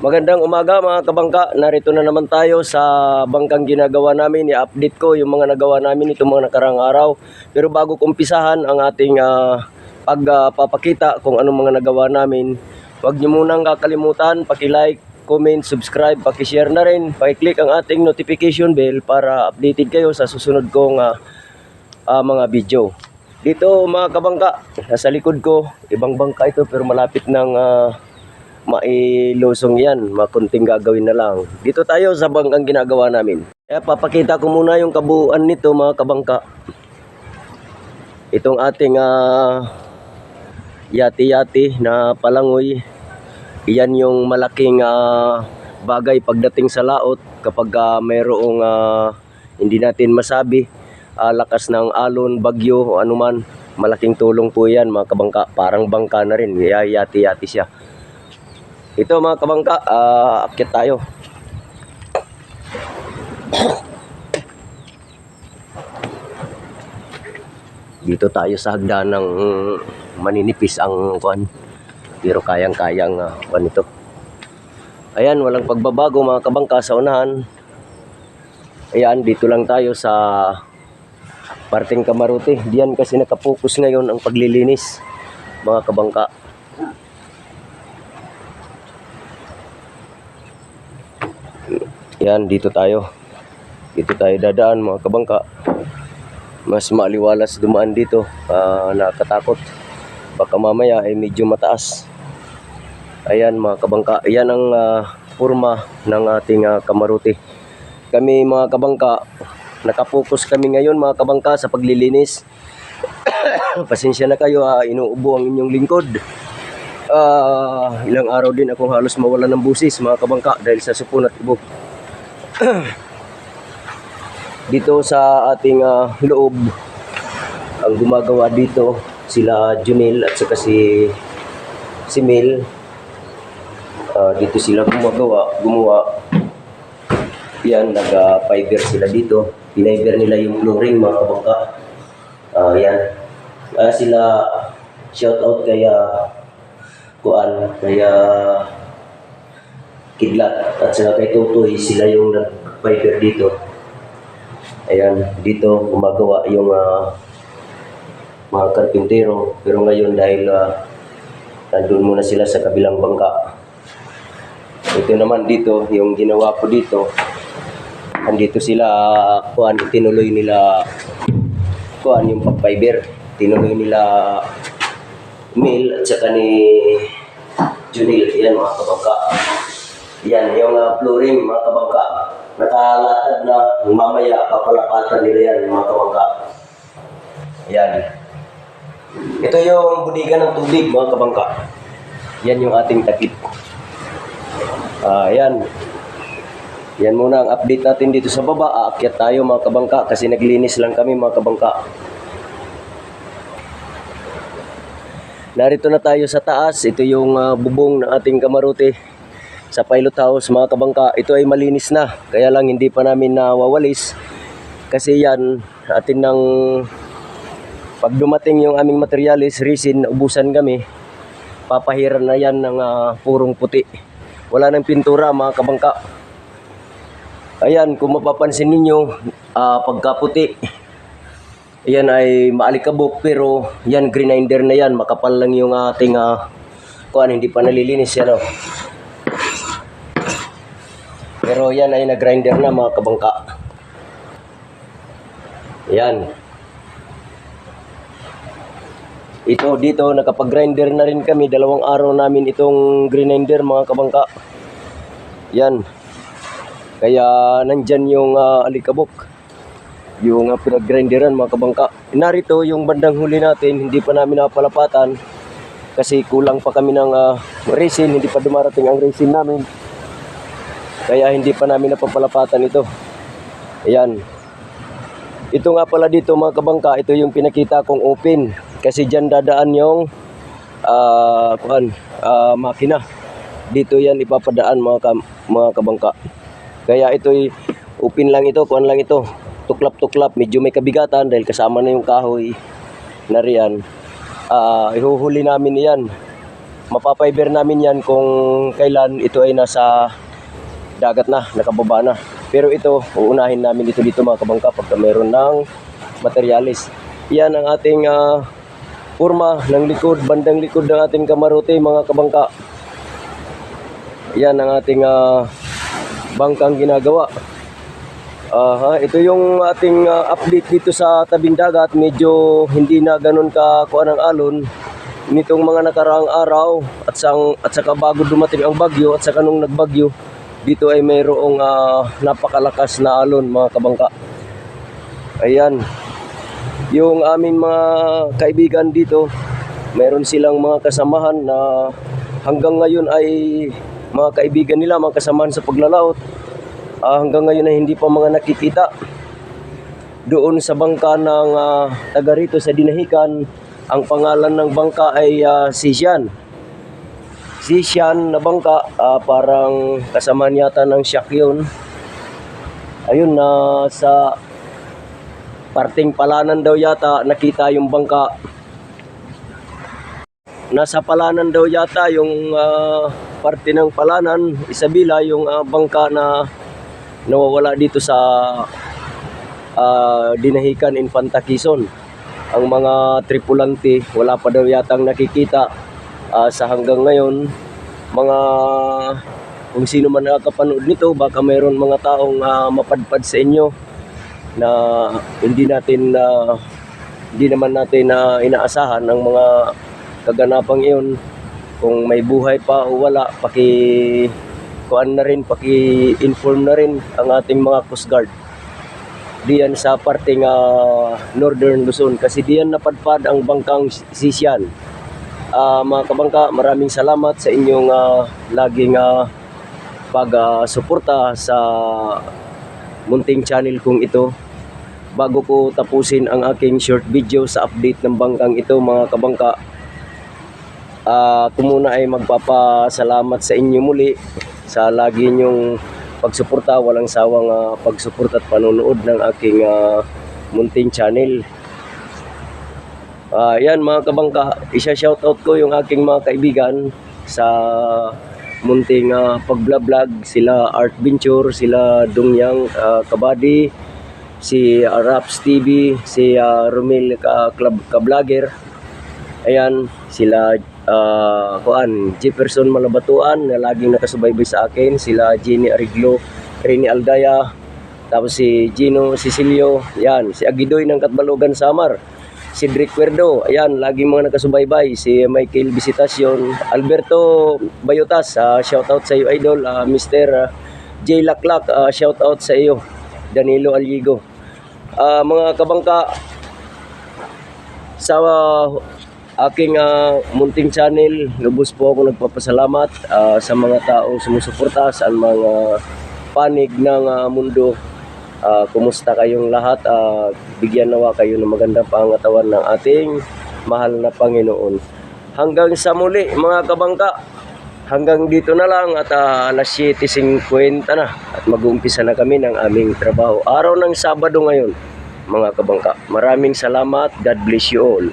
Magandang umaga mga kabangka. Narito na naman tayo sa bangkang ginagawa namin. I-update ko yung mga nagawa namin itong mga nakarang araw. Pero bago kumpisahan ang ating ah, pagpapakita kung anong mga nagawa namin, huwag niyo munang kakalimutan, paki-like, comment, subscribe, paki-share na rin, paki-click ang ating notification bell para updated kayo sa susunod kong ah, ah, mga video. Dito mga kabangka, nasa likod ko, ibang bangka ito pero malapit ng ah, mailusong yan, makunting gagawin na lang. Dito tayo sa bangkang ginagawa namin. Kaya papakita ko muna yung kabuuan nito mga kabangka. Itong ating ah, yati-yati na palangoy. Iyan yung malaking ah, bagay pagdating sa laot kapag ah, mayroong ah, hindi natin masabi ah, lakas ng alon, bagyo anuman. Malaking tulong po yan mga kabangka. Parang bangka na rin. Yati-yati siya. Ito mga kabangka, ah, akyat tayo. Dito tayo sa hagdan ng maninipis ang kuan. Pero kayang-kayang uh, kuan ito. Ayan, walang pagbabago mga kabangka sa unahan. Ayan, dito lang tayo sa parting Kamaruti. Diyan kasi nakapokus ngayon ang paglilinis mga kabangka. Yan, dito tayo. Dito tayo dadaan mga kabangka. Mas maaliwalas dumaan dito. Ah, nakatakot. Baka mamaya ay medyo mataas. Ayan mga kabangka. Ayan ang ah, purma ng ating ah, kamaruti. Kami mga kabangka, nakapokus kami ngayon mga kabangka sa paglilinis. Pasensya na kayo, ah, inuubo ang inyong lingkod. Ah, ilang araw din akong halos mawala ng busis mga kabangka dahil sa supon at ibog dito sa ating ah, loob ang gumagawa dito sila Junil at saka si si Mel. Ah, dito sila gumagawa gumawa. Yan naga fiber sila dito. Piniber nila yung flooring mga kabangka Ah, yan. Kaya sila shout out kaya kuan kaya kidlat. At saka kay Tutoy sila yung nag-fiber dito. Ayan dito gumagawa yung ah, mga karpintero. Pero ngayon dahil uh, nandun muna sila sa kabilang bangka. Ito naman dito yung ginawa ko dito. Andito sila ah, kuan tinuloy nila kuan yung pag-fiber. Tinuloy nila Mil at saka ni Junil. Yan mga kabangka yan, yung uh, flooring, mga kabangka. Nakalatad na, mamaya papalapatan nila yan, mga kabangka. Yan. Ito yung budigan ng tubig, mga kabangka. Yan yung ating takip. Ah, yan. Yan muna ang update natin dito sa baba. Aakyat tayo mga kabangka kasi naglinis lang kami mga kabangka. Narito na tayo sa taas. Ito yung ah, bubong ng ating kamarote sa pilot house mga kabangka ito ay malinis na. Kaya lang hindi pa namin nawawalis. Kasi yan atin ng pag dumating yung aming materialis resin ubusan kami. Papahiran na yan ng ah, purong puti. Wala nang pintura mga kabangka. Ayan kung mapapansin ninyo ah, pagkaputi yan ay maalikabok pero yan grinder na yan. Makapal lang yung ating uh, kuan hindi pa nalilinis yan oh. Pero yan ay nag-grinder na mga kabangka. Yan. Ito dito nakapag-grinder na rin kami. Dalawang araw namin itong grinder mga kabangka. Yan. Kaya nandyan yung ah, alikabok. Yung uh, pinag-grinderan mga kabangka. Narito yung bandang huli natin. Hindi pa namin napalapatan. Kasi kulang pa kami ng ah, resin. Hindi pa dumarating ang resin namin. Kaya hindi pa namin napapalapatan ito. Ayan. Ito nga pala dito mga kabangka, ito yung pinakita kong open. Kasi dyan dadaan yung ah kuan, ah, makina. Dito yan ipapadaan mga, ka- mga kabangka. Kaya ito open lang ito, kuan lang ito. Tuklap-tuklap, medyo may kabigatan dahil kasama na yung kahoy na riyan. Ah, ihuhuli namin yan. Mapapiber namin yan kung kailan ito ay nasa dagat na, nakababa na. Pero ito, uunahin namin dito dito mga kabangka pagka meron ng materialis. Yan ang ating ah, forma ng likod, bandang likod ng ating kamarote mga kabangka. Yan ang ating ah, bangkang ginagawa. Aha, ito yung ating ah, update dito sa tabing dagat. Medyo hindi na ganun ka kuan ng alon nitong mga nakaraang araw at sang at saka bago dumating ang bagyo at saka nung nagbagyo dito ay mayroong ah, napakalakas na alon mga kabangka. Ayan. Yung aming mga kaibigan dito, mayroon silang mga kasamahan na hanggang ngayon ay mga kaibigan nila, mga kasamahan sa paglalaot. Ah, hanggang ngayon ay hindi pa mga nakikita. Doon sa bangka ng ah, taga rito sa Dinahican, ang pangalan ng bangka ay ah, si Sian. Si Sian na bangka, ah, parang kasama yata ng Shaq yun. Ayun na sa parting palanan daw yata nakita yung bangka. Nasa palanan daw yata yung ah, parte ng palanan, Isabela, yung ah, bangka na nawawala dito sa ah, Dinahican Infanta Quezon. Ang mga tripulante wala pa daw yatang nakikita ah, sa hanggang ngayon. Mga kung sino man nakakapanood nito, baka mayroon mga taong ah, mapadpad sa inyo na hindi natin na hindi naman natin na inaasahan ang mga kaganapang iyon kung may buhay pa o wala paki kuan na rin paki-inform na rin ang ating mga Coast Guard diyan sa parting ah, Northern Luzon kasi diyan napadpad ang bangkang Sisyan. Ah, mga kabangka, maraming salamat sa inyong ah, laging ah, pag-suporta sa munting channel kong ito. Bago ko tapusin ang aking short video sa update ng bangkang ito mga kabangka, ako muna ay magpapasalamat sa inyo muli sa lagi niyong pagsuporta, walang sawang ah, pagsuporta at panonood ng aking ah, munting channel. Ah, yan mga kabangka, isa-shoutout ko yung aking mga kaibigan sa munting uh, pagblog sila Art Venture, sila Dongyang ah, Kabadi, si uh, Raps TV, si ah, Romel ka, Club Ka-Vlogger. Ayan, sila ah, kuan, Jefferson Malabatuan na laging nakasubaybay sa akin, sila Jenny Ariglo, Rene Aldaya, tapos si Gino Cecilio, yan, si Agidoy ng Katbalogan Samar, si Drick Cuerdo, ayan, laging mga nakasubaybay, si Michael Visitacion, Alberto Bayotas, ah, shoutout sa iyo idol, ah, Mr. ah, J. Laklak, ah, shoutout sa iyo, Danilo Alyigo. Ah, mga kabangka, sa ah, aking ah, munting channel, lubos po ako nagpapasalamat ah, sa mga taong sumusuporta sa mga panig ng ah, mundo. Ah, kumusta kayong lahat? Ah, bigyan nawa kayo ng magandang pangatawan ng ating mahal na Panginoon. Hanggang sa muli mga kabangka. Hanggang dito na lang at ah, alas 7.50 na at mag-uumpisa na kami ng aming trabaho. Araw ng Sabado ngayon mga kabangka. Maraming salamat. God bless you all.